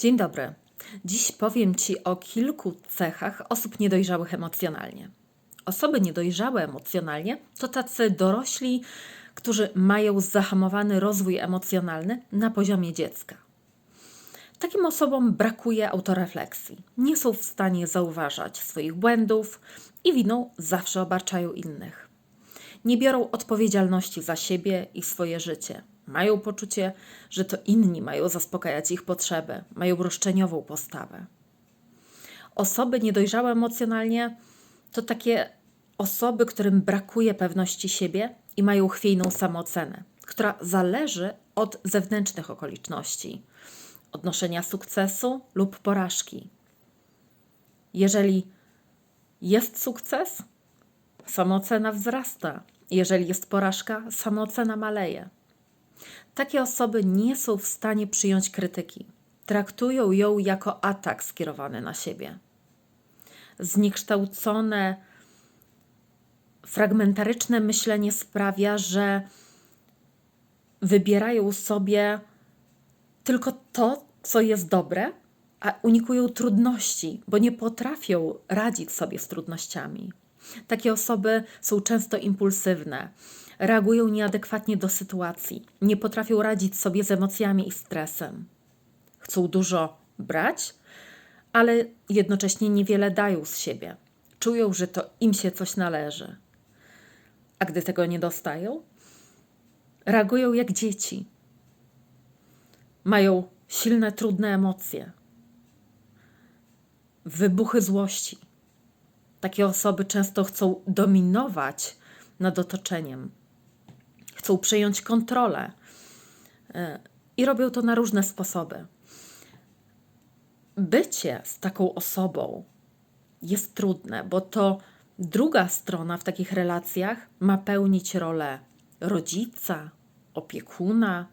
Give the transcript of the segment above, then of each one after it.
Dzień dobry. Dziś powiem Ci o kilku cechach osób niedojrzałych emocjonalnie. Osoby niedojrzałe emocjonalnie to tacy dorośli, którzy mają zahamowany rozwój emocjonalny na poziomie dziecka. Takim osobom brakuje autorefleksji. Nie są w stanie zauważać swoich błędów i winą zawsze obarczają innych. Nie biorą odpowiedzialności za siebie i swoje życie. Mają poczucie, że to inni mają zaspokajać ich potrzeby, mają roszczeniową postawę. Osoby niedojrzałe emocjonalnie to takie osoby, którym brakuje pewności siebie i mają chwiejną samoocenę, która zależy od zewnętrznych okoliczności, odnoszenia sukcesu lub porażki. Jeżeli jest sukces, samoocena wzrasta. Jeżeli jest porażka, samoocena maleje. Takie osoby nie są w stanie przyjąć krytyki. Traktują ją jako atak skierowany na siebie. Zniekształcone, fragmentaryczne myślenie sprawia, że wybierają sobie tylko to, co jest dobre, a unikują trudności, bo nie potrafią radzić sobie z trudnościami. Takie osoby są często impulsywne, reagują nieadekwatnie do sytuacji, nie potrafią radzić sobie z emocjami i stresem. Chcą dużo brać, ale jednocześnie niewiele dają z siebie. Czują, że to im się coś należy. A gdy tego nie dostają, reagują jak dzieci. Mają silne, trudne emocje, wybuchy złości. Takie osoby często chcą dominować nad otoczeniem, chcą przejąć kontrolę e, i robią to na różne sposoby. Bycie z taką osobą jest trudne, bo to druga strona w takich relacjach ma pełnić rolę rodzica, opiekuna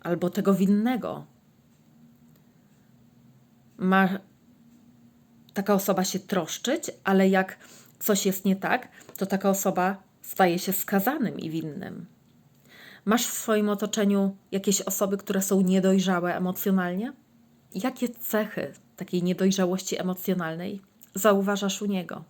albo tego winnego. Ma taka osoba się troszczyć, ale jak coś jest nie tak, to taka osoba staje się skazanym i winnym. Masz w swoim otoczeniu jakieś osoby, które są niedojrzałe emocjonalnie? Jakie cechy takiej niedojrzałości emocjonalnej zauważasz u niego?